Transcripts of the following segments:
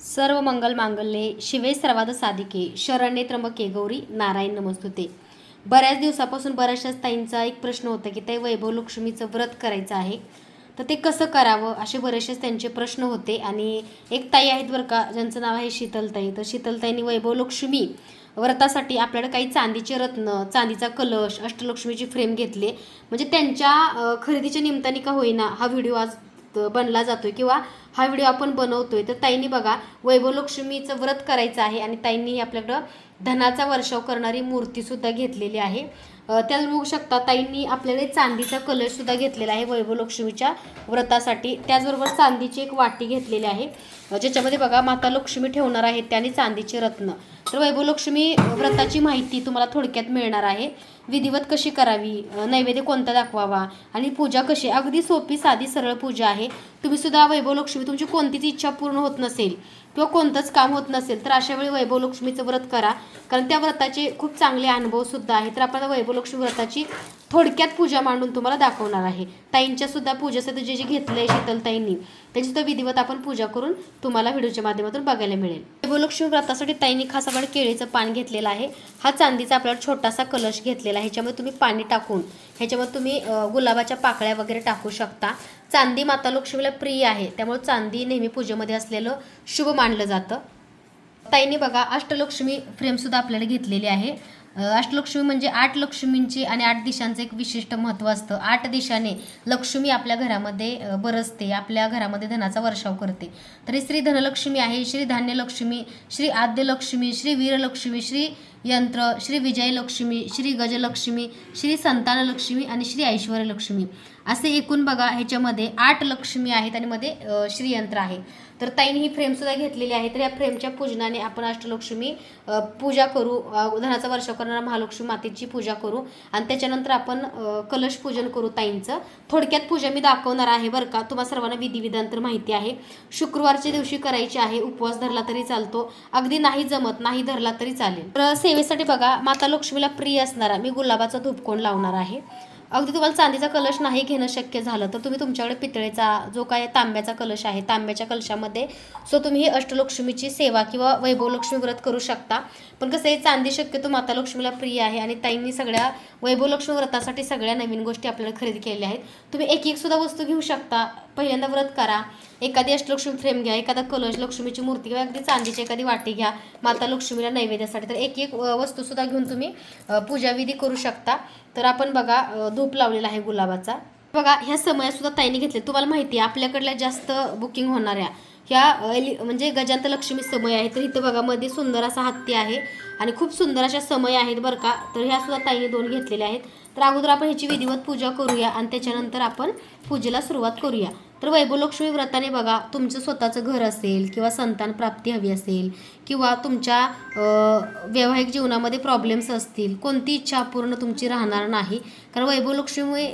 सर्व मंगल मांगल्ये शिवे सर्वाद साधिके शरण्ये त्र्यंबके गौरी नारायण नमस्तुते. बऱ्याच दिवसापासून बऱ्याचशाच ताईंचा एक प्रश्न होता की ते वैभव लक्ष्मीचं व्रत करायचं आहे तर ते कसं करावं? असे बरेचसेच त्यांचे प्रश्न होते. आणि एक ताई आहेत बरं का ज्यांचं नाव आहे शीतलताई तर शीतलताईंनी वैभव लक्ष्मी व्रतासाठी आपल्याकडे काही चांदीचे रत्न चांदीचा कलश अष्टलक्ष्मीची फ्रेम घेतले. म्हणजे त्यांच्या खरेदीच्या निमित्ताने का होईना हा व्हिडिओ आज बनला जातोय किंवा हा व्हिडिओ आपण बनवतोय तर ताईंनी बघा वैभव लक्ष्मीचं व्रत करायचं आहे आणि ताईंनी आपल्याकडं धनाचा वर्षाव करणारी मूर्ती सुद्धा घेतलेली आहे. त्या बघू शकता ताईंनी आपल्याकडे चांदीचा कलश सुद्धा घेतलेला आहे वैभव लक्ष्मीच्या व्रतासाठी. त्याचबरोबर चांदीची एक वाटी घेतलेली आहे. ज्याच्यामध्ये बघा माता लक्ष्मी ठेवणार आहेत त्याने चांदीचे रत्न. तर वैभव लक्ष्मी व्रताची माहिती तुम्हाला थोडक्यात मिळणार आहे. विधिवत कशी करावी? नैवेद्य कोणता दाखवावा? आणि पूजा कशी? अगदी सोपी साधी सरळ पूजा आहे. तुम्ही सुद्धा वैभव लक्ष्मी तुमची कोणतीच इच्छा पूर्ण होत नसेल किंवा कोणतंच काम होत नसेल तर अशा वेळी वैभव लक्ष्मीचं व्रत करा. कारण त्या व्रताचे खूप चांगले अनुभव सुद्धा आहेत. तर आपण वैभवलक्ष्मी वैभव लक्ष्मी व्रताची थोडक्यात पूजा मांडून तुम्हाला दाखवणार आहे. ताईंच्या सुद्धा पूजेसाठी जे जे घेतलंय शीतलताईंनी त्याचीसुद्धा विधिवत आपण पूजा करून तुम्हाला व्हिडिओच्या माध्यमातून बघायला मिळेल. वैभवलक्ष्मी व्रतासाठी ताईंनी खास आपण केळीचं पान घेतलेलं आहे. हा चांदीचा आपल्याला छोटासा कलश घेतलेला आहे. ह्याच्यामध्ये तुम्ही पाणी टाकून ह्याच्यामध्ये तुम्ही गुलाबाच्या पाकळ्या वगैरे टाकू शकता. चांदी माता लक्ष्मीला प्रिय आहे. त्यामुळे चांदी नेहमी पूजेमध्ये असलेलं शुभ मानलं जातं. ताईने बघा अष्टलक्ष्मी फ्रेमसुद्धा आपल्याला घेतलेली आहे. अष्टलक्ष्मी म्हणजे आठ लक्ष्मींची आणि आठ दिशांचं एक विशिष्ट महत्त्व असतं. आठ दिशाने लक्ष्मी आपल्या घरामध्ये बरसते आपल्या घरामध्ये धनाचा वर्षाव करते. तरी श्री धनलक्ष्मी आहे. श्री धान्यलक्ष्मी श्री आद्यलक्ष्मी श्री वीरलक्ष्मी श्री यंत्र श्री विजयलक्ष्मी श्री गजलक्ष्मी श्री संतानलक्ष्मी आणि श्री ऐश्वर्यलक्ष्मी. असे एकूण बघा ह्याच्यामध्ये आठ लक्ष्मी आहेत आणि मध्ये श्रीयंत्र आहे. तर ताईने ही फ्रेमसुद्धा घेतलेली आहे. तर या फ्रेमच्या पूजनाने आपण अष्टलक्ष्मी पूजा करू. धनाचा वर्षाव करणारा महालक्ष्मी मातेची पूजा करू. आणि त्याच्यानंतर आपण कलश पूजन करू ताईंचं. थोडक्यात पूजा मी दाखवणार आहे बरं का. तुम्हा सर्वांना विधिविधान तर माहिती आहे. शुक्रवारच्या दिवशी करायची आहे. उपवास धरला तरी चालतो. अगदी नाही जमत नाही धरला तरी चालेल. तर सेवेसाठी बघा माता लक्ष्मीला प्रिय असणारा मी गुलाबाचा धूपकोण लावणार आहे. अगदी तुम्हाला चांदीचा कलश नाही घेणं शक्य झालं तर तुम्ही तुमच्याकडे पितळेचा जो काय तांब्याचा कलश आहे तांब्याच्या कलशामध्ये सो तुम्ही ही अष्टलक्ष्मीची सेवा किंवा वैभव लक्ष्मी व्रत करू शकता. पण कसं आहे चांदी शक्यतो माता लक्ष्मीला प्रिय आहे आणि ताईंनी सगळ्या वैभव लक्ष्मी व्रतासाठी सगळ्या नवीन गोष्टी आपल्याला खरेदी केलेल्या आहेत. तुम्ही एक एक सुद्धा वस्तू घेऊ शकता. पहिल्यांदा व्रत करा. एखादी अष्टलक्ष्मी फ्रेम घ्या एखादा कलश लक्ष्मीची मूर्ती किंवा अगदी चांदीची एखादी वाटी घ्या माता लक्ष्मीला नैवेद्यासाठी. तर एक एक वस्तूसुद्धा घेऊन तुम्ही पूजाविधी करू शकता. तर आपण बघा धूप लावलेला आहे गुलाबाचा. बघा ह्या समयासुद्धा ताईने घेतले तुम्हाला माहिती आहे आपल्याकडल्या जास्त बुकिंग होणाऱ्या ह्या अ, एली- म्हणजे गजांत लक्ष्मी समय आहे. तर इथं बघा मध्ये सुंदर असा हत्ती आहे आणि खूप सुंदर अशा समय आहेत बरं का. तर ह्या सुद्धा ताईने दोन घेतलेल्या आहेत. तर अगोदर आपण ह्याची विधिवत पूजा करूया आणि त्याच्यानंतर आपण पूजेला सुरुवात करूया. तर वैभवलक्ष्मी व्रताने बघा तुमचं स्वतःचं घर असेल किंवा संतान प्राप्ती हवी असेल किंवा तुमच्या वैवाहिक जीवनामध्ये प्रॉब्लेम्स असतील कोणती इच्छा पूर्ण तुमची राहणार नाही. कारण वैभवलक्ष्मीमुळे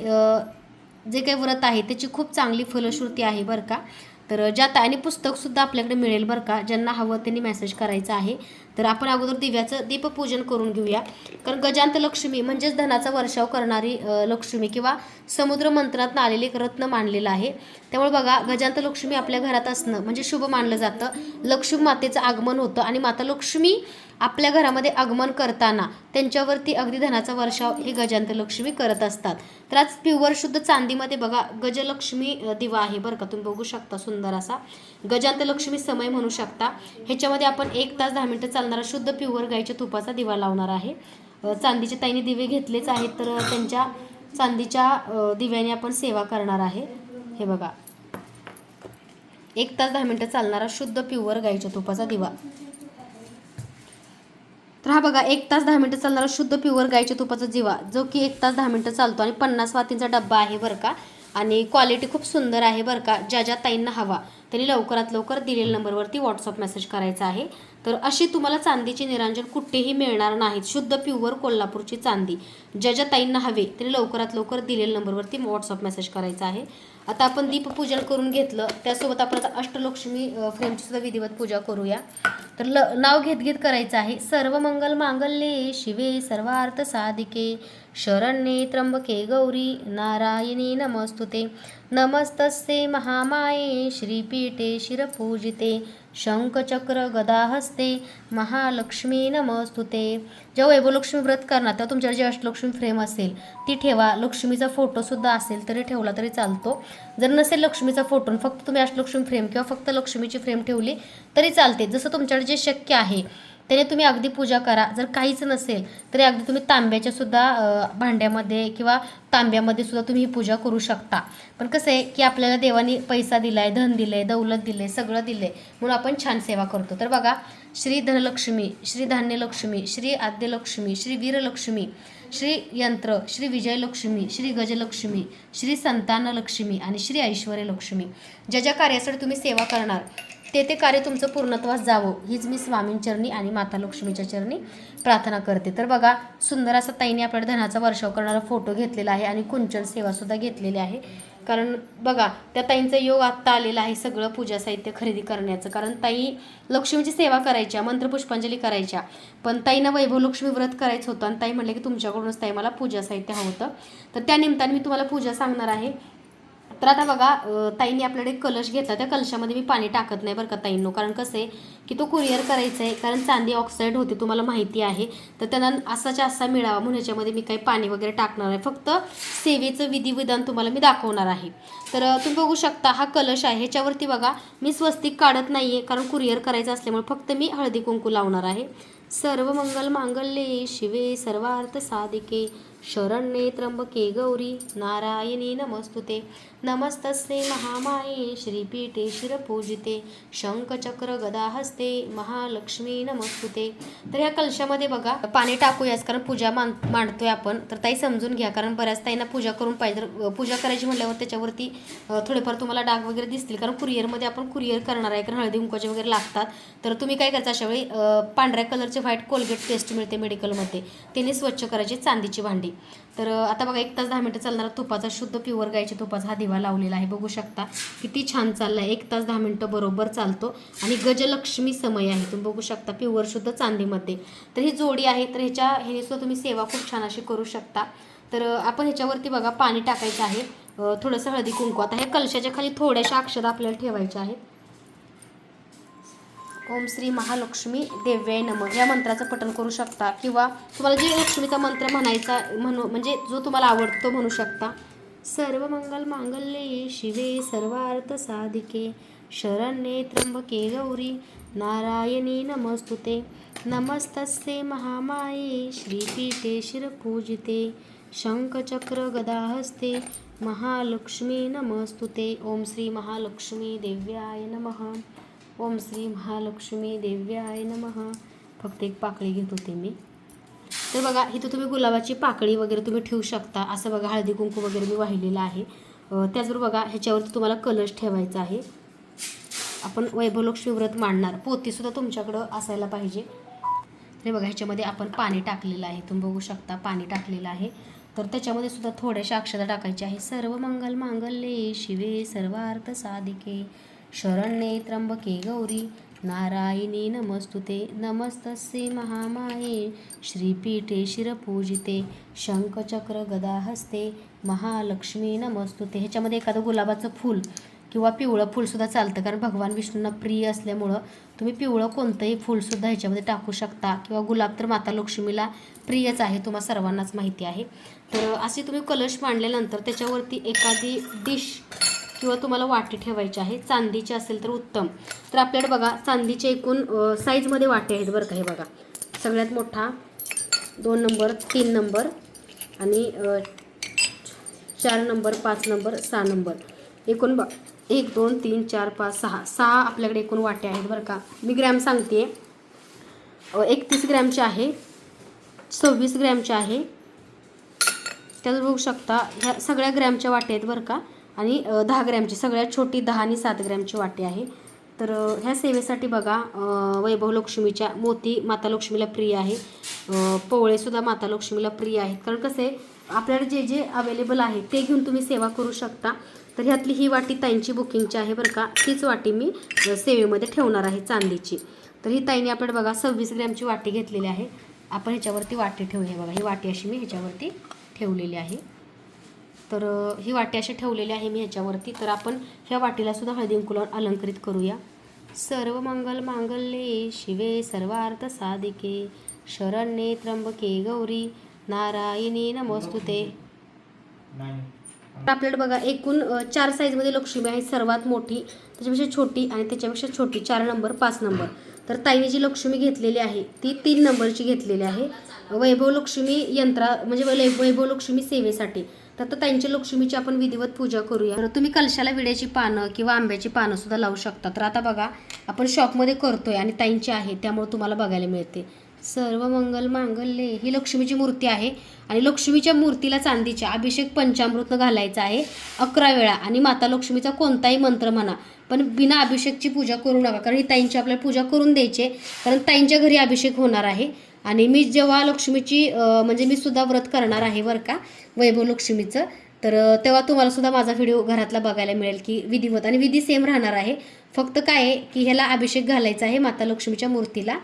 जे काही व्रत आहे त्याची खूप चांगली फलश्रुती आहे बरं का. तर ज्या आणि पुस्तकसुद्धा आपल्याकडे मिळेल बरं का ज्यांना हवं त्यांनी मेसेज करायचा आहे. तर आपण अगोदर दिव्याचं दीपपूजन करून घेऊया. कारण गजांत लक्ष्मी म्हणजेच धनाचा वर्षाव करणारी लक्ष्मी किंवा समुद्र मंत्रात आलेले एक रत्न मानलेलं आहे. त्यामुळे बघा गजांत लक्ष्मी आपल्या घरात असणं म्हणजे शुभ मानलं जातं. लक्ष्मी मातेचं आगमन होतं आणि माता लक्ष्मी आपल्या घरामध्ये आगमन करताना त्यांच्यावरती अगदी धनाचा वर्षाव हे गजांतलक्ष्मी करत असतात. तर आज प्युअर शुद्ध चांदीमध्ये बघा गजलक्ष्मी दिवा आहे बरं का तुम्ही बघू शकता सुंदर असा. गजांतलक्ष्मी समय म्हणू शकता. ह्याच्यामध्ये आपण एक तास दहा मिनटं चालणारा शुद्ध प्युअर गाईच्या तुपाचा दिवा लावणार आहे. चांदीचे ताईने दिवे घेतलेच आहेत तर त्यांच्या चांदीच्या दिव्याने आपण सेवा करणार आहे. हे बघा. एक तास दहा मिनटं चालणारा शुद्ध प्युअर गाईच्या तुपाचा दिवा. तर हा बघा एक तास दहा मिनटं चालणारा शुद्ध प्युअर गायच्या तुपाचा जिवा जो की एक तास दहा मिनटं चालतो आणि पन्नास वातींचा डब्बा आहे बरं का. आणि क्वालिटी खूप सुंदर आहे बरं का. ज्या ज्या ताईंना हवा त्यांनी लवकरात लवकर दिलेल्या नंबरवरती व्हॉट्सअप मेसेज करायचा आहे. तर अशी तुम्हाला चांदीची निरांजन कुठेही मिळणार नाहीत. शुद्ध प्युअर कोल्हापूरची चांदी. ज्या ज्या ताईंना हवे त्यांनी लवकरात लवकर दिलेल्या नंबरवरती व्हॉट्सअप मेसेज करायचा आहे. आता आपण दीपपूजन करून घेतलं. त्यासोबत आपण आता अष्टलक्ष्मी फ्रेमची सुद्धा विधिवत पूजा करूया. तर ल नाव घेत घेत करायचं आहे. सर्व मंगल मांगल्ये शिवे सर्वार्थ साधिके. शरण्ये त्र्यंबके गौरी नारायणी नमस्तुते। नमस्तस्ये महामाये श्रीपीठे शिरपूजिते शंखचक्र गदाहस्ते महालक्ष्मी नमस्तुते। जेव्हा वैभवलक्ष्मी व्रत करणार तेव्हा तुमच्याकडे जे अष्टलक्ष्मी फ्रेम असेल ती ठेवा. लक्ष्मीचा फोटोसुद्धा असेल तरी ठेवला तरी चालतो. जर नसेल लक्ष्मीचा फोटो फक्त तुम्ही अष्टलक्ष्मी फ्रेम किंवा फक्त लक्ष्मीची फ्रेम ठेवली तरी चालते. जसं तुमच्याकडे जे शक्य आहे त्याने तुम्ही अगदी पूजा करा. जर काहीच नसेल तरी अगदी तुम्ही तांब्याच्या सुद्धा भांड्यामध्ये किंवा तांब्यामध्ये सुद्धा तुम्ही ही पूजा करू शकता. पण कसं आहे की आपल्याला देवानी पैसा दिलाय धन दिलंय दौलत दिले सगळं दिले म्हणून आपण छान सेवा करतो. तर बघा श्री धनलक्ष्मी श्री धान्यलक्ष्मी श्री आद्यलक्ष्मी श्री वीरलक्ष्मी श्री यंत्र श्री विजयलक्ष्मी श्री गजलक्ष्मी श्री संतानलक्ष्मी आणि श्री ऐश्वर्यलक्ष्मी. ज्या ज्या कार्यासाठी तुम्ही सेवा करणार ते ते कार्य तुमचं पूर्णत्वास जावं. हीच मी स्वामींचरणी आणि माता लक्ष्मीच्या चरणी प्रार्थना करते. तर बघा सुंदर असा ताईने आपल्याला धनाचा वर्षाव करणारा फोटो घेतलेला आहे आणि कुंचन सेवासुद्धा घेतलेली आहे. कारण बघा त्या ताईंचा योग आत्ता आलेला आहे सगळं पूजा साहित्य खरेदी करण्याचं. कारण ताई लक्ष्मीची सेवा करायच्या मंत्रपुष्पांजली करायच्या. पण ताईनं वैभव लक्ष्मी व्रत करायचं होतं आणि ताई म्हणले की तुमच्याकडूनच ताई मला पूजा साहित्य हवं होतं. तर त्या निमित्ताने मी तुम्हाला पूजा सांगणार आहे. तर आता बघा ताईंनी आपल्याकडे कलश घेतला. त्या कलशामध्ये मी पाणी टाकत नाही बरं का ताईंनो. कारण कसं आहे की तो कुरिअर करायचा आहे कारण चांदी ऑक्साईड होते तुम्हाला माहिती आहे. तर त्यांना असाच्या असा मिळावा म्हणून ह्याच्यामध्ये मी काही पाणी वगैरे टाकणार आहे. फक्त सेवेचं विधिविधान तुम्हाला मी दाखवणार आहे. तर तुम्ही बघू शकता हा कलश आहे. ह्याच्यावरती बघा मी स्वस्तिक काढत नाही आहे कारण कुरिअर करायचं असल्यामुळे फक्त मी हळदी कुंकू लावणार आहे. सर्व मंगल मांगल्ये शिवे सर्वार्थ साधिके. शरण्ये त्र्यंबके गौरी नारायणी नमस्तुते। नमस्तस्ते महामाये श्रीपीठे शिरपूजिते शंखचक्र गदाहस्ते महालक्ष्मी नमस्तुते। तर ह्या कलशामध्ये बघा पाणी टाकूयाच कारण पूजा मान मांडतोय आपण. तर ताई समजून घ्या कारण बऱ्याच ताईंना पूजा करून पाहिजे. पूजा करायची म्हटल्यावर त्याच्यावरती थोडेफार तुम्हाला डाग वगैरे दिसतील कारण कुरिअरमध्ये आपण कुरिअर करणार आहे कारण हळदी कुंकाचे वगैरे लागतात. तर तुम्ही काय करायचं अशा वेळी पांढऱ्या कलरचे व्हाईट कोलगेट पेस्ट मिळते मेडिकलमध्ये त्याने स्वच्छ करायची चांदीची भांडी. तर आता बघा एक तास दहा मिनटं चालणारा. तुपाचा शुद्ध प्युअर गायच्या तुपाचा हा दिवा लावलेला आहे. बघू शकता किती छान चाललाय. एक तास दहा मिनटं बरोबर चालतो. आणि गजलक्ष्मी समय आहे. तुम्ही बघू शकता प्युअर शुद्ध चांदीमध्ये. तर ही जोडी आहे. तर ह्याच्या ह्याने सुद्धा तुम्ही सेवा खूप छान अशी करू शकता. तर आपण ह्याच्यावरती बघा पाणी टाकायचं आहे. थोडंसं हळदी कुंकू. आता हे कलशाच्या खाली थोड्याशा अक्षरं आपल्याला ठेवायच्या आहेत. ओम श्री महालक्ष्मी देव्याय नम. या मंत्राचं पठण करू शकता किंवा तुम्हाला जे लक्ष्मीचा मंत्र म्हणायचा म्हणू म्हणजे जो तुम्हाला आवडतो म्हणू शकता. सर्व मंगल मांगल्ये शिवे सर्वार्थ साधिके. शरण्ये त्र्यंबके गौरी. नारायणी नमस्तुते. नमस्तस्ये महामाये. श्रीपीठे शिरपूजिते. शंखचक्र गदाहस्ते. महालक्ष्मी नमस्तुते. ओम श्री महालक्ष्मी देव्याय नमः. ओम श्री महालक्ष्मी देव्याय नमः. फक्त एक पाकळी घेत होते मी. तर बघा इथं तुम्ही गुलाबाची पाकळी वगैरे तुम्ही ठेवू शकता. असं बघा हळदी कुंकू वगैरे मी वाहिलेलं आहे. त्याचबरोबर बघा ह्याच्यावरती तुम्हाला कलश ठेवायचा आहे. आपण वैभवलक्ष्मी व्रत मांडणार. पोतीसुद्धा तुमच्याकडं असायला पाहिजे. हे बघा ह्याच्यामध्ये आपण पाणी टाकलेलं आहे. तुम्ही बघू शकता पाणी टाकलेलं आहे. तर त्याच्यामध्ये सुद्धा थोड्याशा अक्षता टाकायच्या आहे. सर्व मंगल मांगल्ये शिवे सर्वार्थ साधिके. शरण्ये त्र्यंबके गौरी नारायणी नमस्तुते नमस्तस्ये महामाये श्रीपीठे शिरपूजिते शंखचक्र गदाहस्ते महालक्ष्मी नमस्तुते. ह्याच्यामध्ये एखादं गुलाबाचं फूल किंवा पिवळं फूलसुद्धा चालतं कारण भगवान विष्णूंना प्रिय असल्यामुळं तुम्ही पिवळं कोणतंही फूलसुद्धा ह्याच्यामध्ये टाकू शकता किंवा गुलाब तर माता लक्ष्मीला प्रियच आहे तुम्हाला सर्वांनाच माहिती आहे. तर असे तुम्ही कलश मांडल्यानंतर त्याच्यावरती एखादी डिश किंवा तुम्हाला वाटी ठेवायची आहे चांदीची असेल तर उत्तम. तर आपल्याकडे बघा चांदीचे एकूण साईजमध्ये वाटे आहेत बरं का हे बघा. सगळ्यात मोठा दोन नंबर तीन नंबर आणि चार नंबर पाच नंबर सहा नंबर एकूण ब एक दोन तीन चार पाच सहा. सहा आपल्याकडे एकूण वाटे आहेत बरं का. मी ग्रॅम सांगते एकतीस ग्रॅमचे आहे सव्वीस ग्रॅमचे आहे. त्याच बघू शकता ह्या सगळ्या ग्रॅमच्या वाट्या आहेत बरं का. आणि दहा ग्रॅमची सगळ्यात छोटी दहा आणि सात ग्रॅमची वाटी आहे. तर ह्या सेवेसाठी बघा वैभव लक्ष्मीच्या मोती माता लक्ष्मीला प्रिय आहे. अ, पोवळेसुद्धा माता लक्ष्मीला प्रिय आहेत. कारण कसं आहे आपल्याला जे जे अवेलेबल आहे ते घेऊन तुम्ही सेवा करू शकता. तर ह्यातली ही वाटी ताईंची बुकिंगची आहे बरं का. तीच वाटी मी सेवेमध्ये ठेवणार आहे चांदीची. तर ही ताईने आपण बघा सव्वीस ग्रॅमची वाटी घेतलेली आहे. आपण ह्याच्यावरती वाटी ठेवूया बघा. ही वाटी अशी मी ह्याच्यावरती ठेवलेली आहे. तर ही वाटी अशी ठेवलेली आहे मी ह्याच्यावरती. तर आपण ह्या वाटीला सुद्धा हळदी कुंकू लावून अलंकृत करूया. सर्व मंगल मांगल्ये शिवे सर्वार्थ साधिके. शरण्ये त्र्यंबके गौरी. नारायणी नमोस्तुते. तर आपल्याकडे बघा एकूण चार साईजमध्ये लक्ष्मी आहे सर्वात मोठी. त्याच्यापेक्षा छोटी आणि त्याच्यापेक्षा छोटी चार नंबर पाच नंबर तर ताईने जी लक्ष्मी घेतलेली आहे ती तीन नंबरची घेतलेली आहे. वैभव लक्ष्मी यंत्रा म्हणजे वैभव लक्ष्मी सेवेसाठी. तर आता ताईंच्या लक्ष्मीची आपण विधिवत पूजा करूया. तर तुम्ही कलशाला विड्याची पानं किंवा आंब्याची पानं सुद्धा लावू शकता. तर आता बघा आपण शॉपमध्ये करतोय आणि ताईंची आहे त्यामुळे तुम्हाला बघायला मिळते. सर्व मंगल मांगल्ये ही लक्ष्मीची मूर्ती आहे. आणि लक्ष्मीच्या मूर्तीला चांदीच्या अभिषेक पंचामृतनं घालायचा आहे अकरा वेळा. आणि माता लक्ष्मीचा कोणताही मंत्र म्हणा पण बिना अभिषेकची पूजा करू नका. कारण ही ताईंची आपल्याला पूजा करून द्यायची आहे. कारण ताईंच्या घरी अभिषेक होणार आहे. आणि मी जेव्हा लक्ष्मीची म्हणजे मी सुद्धा व्रत करणार आहे बरं का वैभव लक्ष्मीचं तर तेव्हा तुम्हाला सुद्धा माझा व्हिडिओ घरातला बघायला मिळेल की विधिवत. आणि विधी सेम राहणार आहे. फक्त काय आहे की ह्याला अभिषेक घालायचा आहे माता लक्ष्मीच्या मूर्तीला.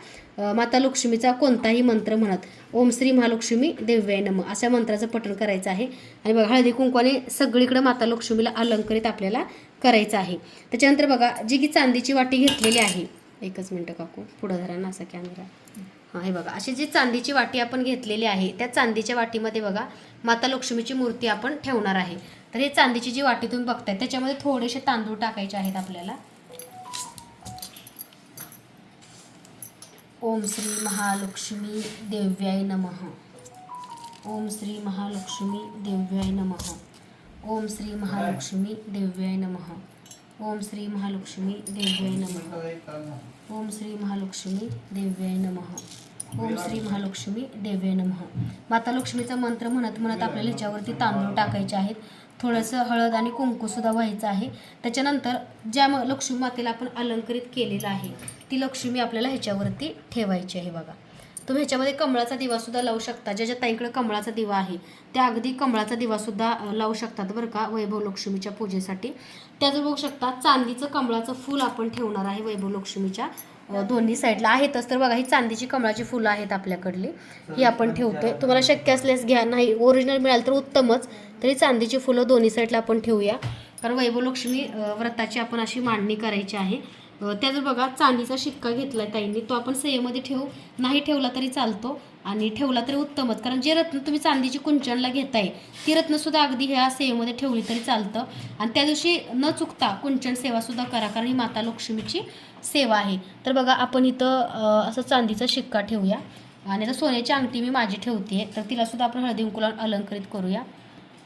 माता लक्ष्मीचा कोणताही मंत्र म्हणत ओम श्री महालक्ष्मी देव्याय नम अशा मंत्राचं पठण करायचं आहे. आणि बघा हळदी कुंकवाने सगळीकडे माता लक्ष्मीला अलंकरित आपल्याला करायचं आहे. त्याच्यानंतर बघा जी की चांदीची वाटी घेतलेली आहे. एकच मिनटं काकू पुढं धरा ना असा कॅमेरा हे बघा. अशी जी चांदीची वाटी आपण घेतलेली आहे त्या चांदीच्या वाटीमध्ये बघा माता लक्ष्मीची मूर्ती आपण ठेवणार आहे. तर हे चांदीची जी वाटी तुम्ही बघताय त्याच्यामध्ये थोडेसे तांदूळ टाकायचे आहेत आपल्याला. ओम श्री महालक्ष्मी देव्याय नमः. ओम श्री महालक्ष्मी देव्याय नमः. ओम श्री महालक्ष्मी देव्याय नमः. ओम श्री महालक्ष्मी देव्याय नमः. ओम श्री महालक्ष्मी देव्याय नमः. ओम श्री महालक्ष्मी देवे नमः. माता लक्ष्मीचा मंत्र म्हणत म्हणत आपल्याला ह्याच्यावरती तांदूळ टाकायचे आहेत. थोडंसं हळद आणि कुंकूसुद्धा व्हायचं आहे. त्याच्यानंतर ज्या म- लक्ष्मी मातेला आपण अलंकृत केलेलं आहे ती लक्ष्मी आपल्याला ह्याच्यावरती ठेवायची आहे बघा. तुम्ही ह्याच्यामध्ये कमळाचा दिवासुद्धा लावू शकता. ज्या ज्या ताईकडे कमळाचा दिवा आहे त्या अगदी कमळाचा दिवासुद्धा लावू शकतात बरं का वैभव लक्ष्मीच्या पूजेसाठी. त्याच बघू शकता चांदीचं कमळाचं फूल आपण ठेवणार आहे वैभव लक्ष्मीच्या दोन्ही साईडला आहेतच. तर बघा ही चांदीची कमळाची फुलं आहेत आपल्याकडली. ही आपण ठेवतोय. तुम्हाला शक्य असल्यास घ्या. नाही ओरिजिनल मिळालं तर उत्तमच. तरी चांदीची फुलं दोन्ही साईडला आपण ठेवूया. कारण वैभवलक्ष्मी व्रताची आपण अशी मांडणी करायची आहे. त्याचं बघा चांदीचा शिक्का घेतलाय ताईंनी. तो आपण सेमध्ये ठेवू. नाही ठेवला तरी चालतो. आणि ठेवला तरी उत्तमच. कारण जे रत्न तुम्ही चांदीची कुंचनला घेताय ती रत्नसुद्धा अगदी ह्या सेवेमध्ये ठेवली तरी चालतं. आणि त्या दिवशी न चुकता कुंचन सेवासुद्धा करा कारण ही माता लक्ष्मीची सेवा आहे. तर बघा आपण इथं असं चांदीचा शिक्का ठेवूया. आणि आता सोन्याची अंगठी मी माझी ठेवते तर तिलासुद्धा आपण हळदी कुंकू अलंकृत करूया.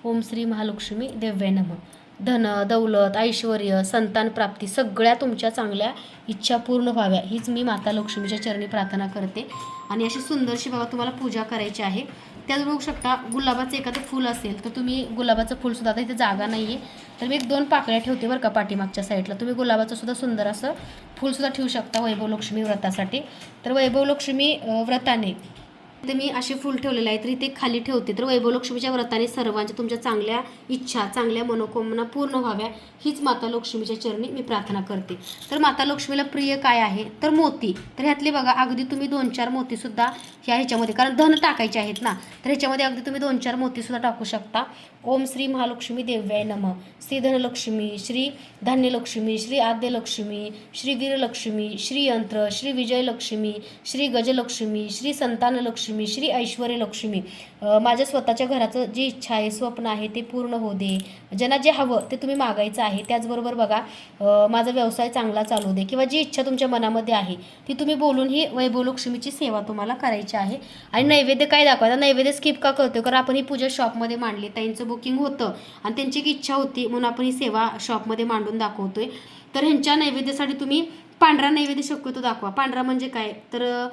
ओम श्री महालक्ष्मी देव्य नम. धन दौलत ऐश्वर संतान प्राप्ती सगळ्या तुमच्या चांगल्या इच्छा पूर्ण व्हाव्या. हीच मी माता लक्ष्मीच्या चरणी प्रार्थना करते. आणि अशी सुंदरशी बाबा तुम्हाला पूजा करायची आहे. त्याच बघू शकता गुलाबाचं एखादं फूल असेल तर तुम्ही गुलाबाचं फूलसुद्धा आता इथे जागा नाही आहे तर मी एक दोन पाकळ्या ठेवते बरं का पाठीमागच्या साईडला. तुम्ही गुलाबाचं सुद्धा सुंदर असं फूलसुद्धा ठेवू शकता वैभव लक्ष्मी व्रतासाठी. तर वैभव लक्ष्मी व्रताने ते मी असे फुल ठेवलेले आहे तर ते खाली ठेवते. तर वैभव लक्ष्मीच्या व्रताने सर्वांच्या तुमच्या चांगल्या इच्छा चांगल्या मनोकामना पूर्ण व्हाव्या हीच माता लक्ष्मीच्या चरणी मी प्रार्थना करते. तर माता लक्ष्मीला प्रिय काय आहे? तर मोती. तर ह्यातले बघा अगदी तुम्ही दोन चार मोतीसुद्धा ह्या ह्याच्यामध्ये कारण धन टाकायचे आहेत ना तर ह्याच्यामध्ये अगदी तुम्ही दोन चार मोतीसुद्धा टाकू शकता. ओम श्री महालक्ष्मी देव्याय नम. श्री धनलक्ष्मी श्री धान्यलक्ष्मी श्री आद्यलक्ष्मी श्री वीरलक्ष्मी श्री यंत्र श्री विजयलक्ष्मी श्री गजलक्ष्मी श्री संतानलक्ष्मी लक्ष्मी श्री ऐश्वर्यलक्ष्मी लक्ष्मी. माझ्या स्वतःच्या घराचं जी इच्छा आहे स्वप्न आहे ते पूर्ण होऊ दे. ज्यांना जे हवं ते तुम्ही मागायचं आहे त्याचबरोबर बघा माझा व्यवसाय चांगला चालू दे. किंवा जी इच्छा तुमच्या मनामध्ये आहे ती तुम्ही बोलून ही वैभव लक्ष्मीची सेवा तुम्हाला करायची आहे. आणि नैवेद्य काय दाखवायचा नैवेद्य स्किप का करतो कारण आपण ही पूजा शॉपमध्ये मांडली ताईंचं बुकिंग होतं. आणि त्यांची एक इच्छा होती म्हणून आपण ही सेवा शॉपमध्ये मांडून दाखवतोय. तर ह्यांच्या नैवेद्यासाठी तुम्ही पांढरा नैवेद्य शक्यतो दाखवा. पांढरा म्हणजे काय? तर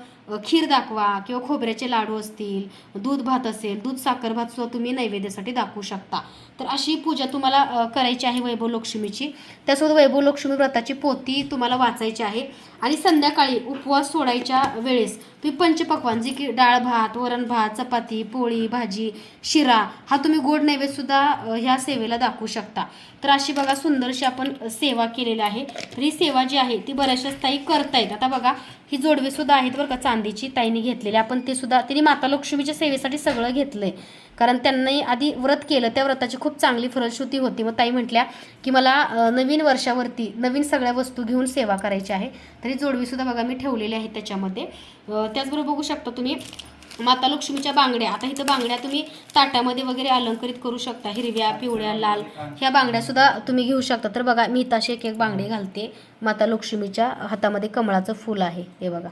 खीर दाखवा किंवा खोबऱ्याचे लाडू असतील दूध भात असेल दूध साखर भात सुद्धा तुम्ही नैवेद्यासाठी दाखवू शकता. तर अशी पूजा तुम्हाला करायची आहे वैभव लक्ष्मीची त्यासोबत वैभव लक्ष्मी व्रताची पोती तुम्हाला वाचायची आहे. आणि संध्याकाळी उपवास सोडायच्या वेळेस तुम्ही पंचपक्वान जे की डाळ भात वरण भात चपाती पोळी भाजी शिरा हा तुम्ही गोड नैवेद्यसुद्धा ह्या सेवेला दाखवू शकता. तर अशी बघा सुंदरशी आपण सेवा केलेली आहे. तर ही सेवा जी आहे ती बऱ्याच बऱ्याचशाच ताई करतायत. आता बघा ही जोडवी सुद्धा आहेत बरं का चांदीची ताईने घेतलेली. आपण ते सुद्धा तिने माता लक्ष्मीच्या सेवेसाठी सगळं घेतलंय. कारण त्यांनी आधी व्रत केलं त्या व्रताची खूप चांगली फलश्रुती होती. मग ताई म्हटल्या की मला नवीन वर्षावरती नवीन सगळ्या वस्तू घेऊन सेवा करायची आहे. तरी जोडवी सुद्धा बघा मी ठेवलेली आहे त्याच्यामध्ये. त्याचबरोबर बघू शकता तुम्ही माता लक्ष्मीच्या बांगड्या. आता इथं बांगड्या तुम्ही ताटामध्ये वगैरे अलंकरित करू शकता. हिरव्या पिवळ्या लाल ह्या बांगड्यासुद्धा तुम्ही घेऊ शकता. तर बघा मी इथं एक एक बांगडी घालते. माता लक्ष्मीच्या हातामध्ये कमळाचं फूल आहे. हे बघा.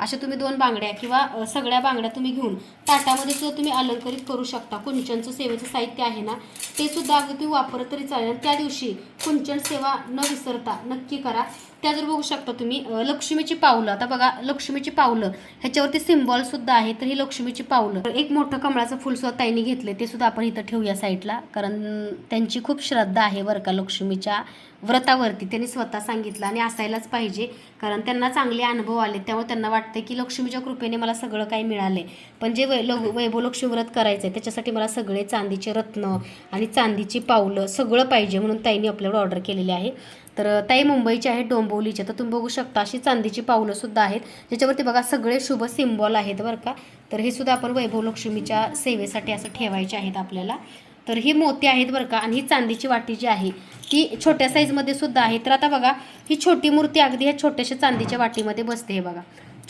अशा तुम्ही दोन बांगड्या किंवा सगळ्या बांगड्या तुम्ही घेऊन ताटामध्ये सुद्धा तुम्ही अलंकरित करू शकता. कुंचनचं सेवेचं साहित्य आहे ना ते सुद्धा अगदी तुम्ही वापरत तरी चालेल. त्या दिवशी कुंचन सेवा न विसरता नक्की करा. त्या जर बघू शकता तुम्ही लक्ष्मीची पावलं. आता बघा लक्ष्मीची पावलं. ह्याच्यावरती सिम्बॉल सुद्धा आहे तर ही लक्ष्मीची पावलं. एक मोठं कमळाचं फुल सुद्धा ताईने घेतले ते सुद्धा आपण इथं ठेवूया साईडला. कारण त्यांची खूप श्रद्धा आहे बरं का लक्ष्मीच्या व्रतावरती. त्यांनी स्वतः सांगितलं आणि असायलाच पाहिजे. कारण त्यांना चांगले अनुभव आले त्यामुळे त्यांना वाटतं की लक्ष्मीच्या कृपेने मला सगळं काही मिळाले पण जे वै लघु वैभव लक्ष्मी व्रत करायचं आहे त्याच्यासाठी मला सगळे चांदीचे रत्न आणि चांदीची पावलं सगळं पाहिजे म्हणून ताईने आपल्याला ऑर्डर केलेली आहे. तर ताई मुंबईचे आहेत डोंबिवलीच्या तर तुम्ही बघू शकता अशी चांदीची पावलं सुद्धा आहेत. ज्याच्यावरती बघा सगळे शुभ सिम्बॉल आहेत बरं का. तर हे सुद्धा आपण वैभव लक्ष्मीच्या सेवेसाठी असं ठेवायचे आहेत आपल्याला. तर ही मोती आहेत बरं का आणि ही चांदीची वाटी जी आहे ती छोट्या साईजमध्ये सुद्धा आहे. तर आता बघा ही छोटी मूर्ती अगदी ह्या छोट्याशा चांदीच्या वाटीमध्ये बसते हे बघा.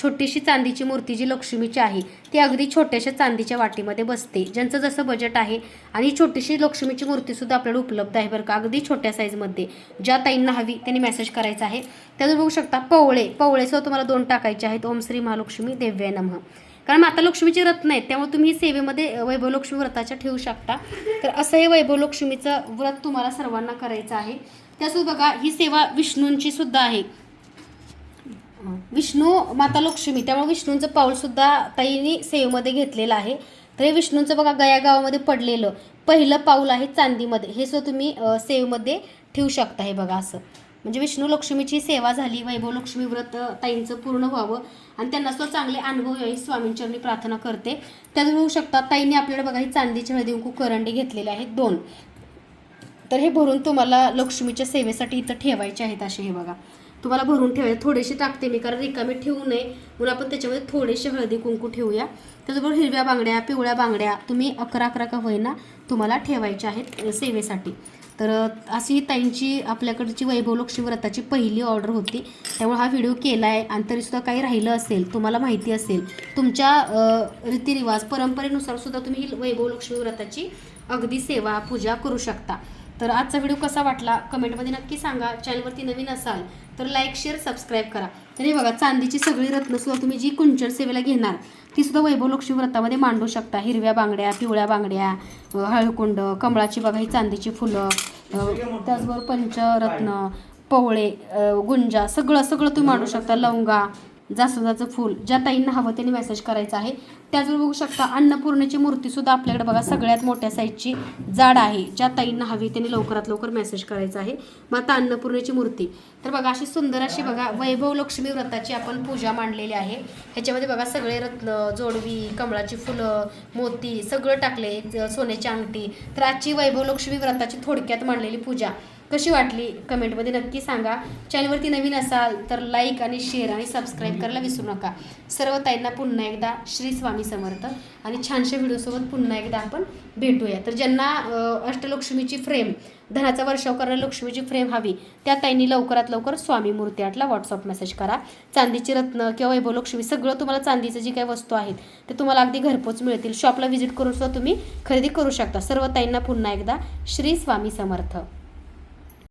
छोटीशी चांदीची मूर्ती जी लक्ष्मीची आहे ती अगदी छोट्याशा चांदीच्या वाटीमध्ये बसते. ज्यांचं जसं बजेट आहे आणि छोटीशी लक्ष्मीची मूर्तीसुद्धा आपल्याला उपलब्ध आहे बरं का अगदी छोट्या साईजमध्ये ज्या ताईंना हवी त्यांनी मेसेज करायचा आहे. त्यातून बघू शकता पवळे पवळेसह तुम्हाला दोन टाकायचे आहेत. ओम श्री महालक्ष्मी देव्या नमः. कारण माता लक्ष्मीची रत्न आहेत त्यामुळे तुम्ही सेवेमध्ये वैभव लक्ष्मी व्रताच्या ठेवू शकता. तर असं हे वैभव लक्ष्मीचं व्रत तुम्हाला सर्वांना करायचं आहे. त्यासोबत बघा ही सेवा विष्णूंची सुद्धा आहे. विष्णू माता लक्ष्मी त्यामुळे विष्णूंचं पाऊल सुद्धा ताईंनी सेवेमध्ये घेतलेलं आहे. तर हे विष्णूंचं बघा गया गावामध्ये पडलेलं पहिलं पाऊल आहे चांदीमध्ये. हे सुद्धा तुम्ही सेवेमध्ये ठेवू शकता हे बघा असं. म्हणजे विष्णू लक्ष्मीची सेवा झाली वैभव लक्ष्मी व्रत ताईंचं पूर्ण व्हावं आणि त्यांना सुद्धा चांगले अनुभव यावी मी प्रार्थना करते. त्यात होऊ शकतात ताईंनी आपल्याला बघा ही चांदीची हळदी कुंकू करंडे घेतलेले आहेत दोन. तर हे भरून तुम्हाला लक्ष्मीच्या सेवेसाठी इथं ठेवायचे आहेत असे हे बघा. तुम्हाला भरून ठेवायचं. थोडेसे टाकते मी कारण रिकामी ठेवू नये. म्हणून आपण त्याच्यामध्ये थोडेसे हळदी कुंकू ठेवूया. त्याचबरोबर हिरव्या बांगड्या पिवळ्या बांगड्या तुम्ही अकरा अकरा का होईना तुम्हाला ठेवायच्या आहेत सेवेसाठी. तर अशी ताईंची आपल्याकडची वैभव लक्ष्मी व्रताची पहिली ऑर्डर होती. त्यामुळे हा व्हिडिओ केला आहे आणि तरीसुद्धा काही राहिलं असेल तुम्हाला माहिती असेल तुमच्या रीतिरिवाज परंपरेनुसार सुद्धा तुम्ही ही वैभव लक्ष्मी व्रताची अगदी सेवा पूजा करू शकता. तर आजचा व्हिडिओ कसा वाटला? कमेंटमध्ये नक्की सांगा. चॅनलवरती नवीन असाल तर लाईक शेअर सबस्क्राईब करा. तर हे बघा चांदीची सगळी रत्नसुद्धा तुम्ही जी कुंचर सेवेला घेणार ती सुद्धा वैभव लक्ष्मी व्रतामध्ये मांडू शकता. हिरव्या बांगड्या पिवळ्या बांगड्या हळकुंड कमळाची बघा ही चांदीची फुलं त्याचबरोबर पंचरत्न पवळे गुंजा सगळं सगळं तुम्ही मांडू शकता. लवंगा जास्वंदाचं फूल ज्या ताईंना हवं त्यांनी मेसेज करायचा आहे. त्याचबरोबर बघू शकता अन्नपूर्णेची मूर्तीसुद्धा आपल्याकडे बघा सगळ्यात मोठ्या साईजची जाड आहे ज्या ताईंना हवी त्यांनी लवकरात लवकर मेसेज करायचा आहे. माता अन्नपूर्णेची मूर्ती. तर बघा अशी सुंदर अशी बघा वैभव लक्ष्मी व्रताची आपण पूजा मांडलेली आहे. ह्याच्यामध्ये बघा सगळे रत्न जोडवी कमळाची फुलं मोती सगळं टाकले सोन्याची अंगठी. तर आजची वैभव लक्ष्मी व्रताची थोडक्यात मांडलेली पूजा. कशी वाटली? कमेंटमध्ये नक्की सांगा. चॅनलवरती नवीन असाल तर लाईक आणि शेअर आणि सबस्क्राईब करायला विसरू नका. सर्व ताईंना पुन्हा एकदा श्री स्वामी स्वामी समर्थ. आणि छानशा व्हिडिओसोबत पुन्हा एकदा आपण भेटूया. तर ज्यांना अष्टलक्ष्मीची फ्रेम धनाचा वर्षाव करणारी लक्ष्मीची फ्रेम हवी त्या ताईंनी लवकरात लवकर स्वामी मूर्ती आटला व्हॉट्सअप मेसेज करा. चांदीची रत्न किंवा वैभव लक्ष्मी सगळं तुम्हाला चांदीचं जी काही वस्तू आहेत ते तुम्हाला अगदी घरपोच मिळतील. शॉपला व्हिजिट करून सुद्धा तुम्ही खरेदी करू शकता. सर्व ताईंना पुन्हा एकदा श्री स्वामी समर्थ.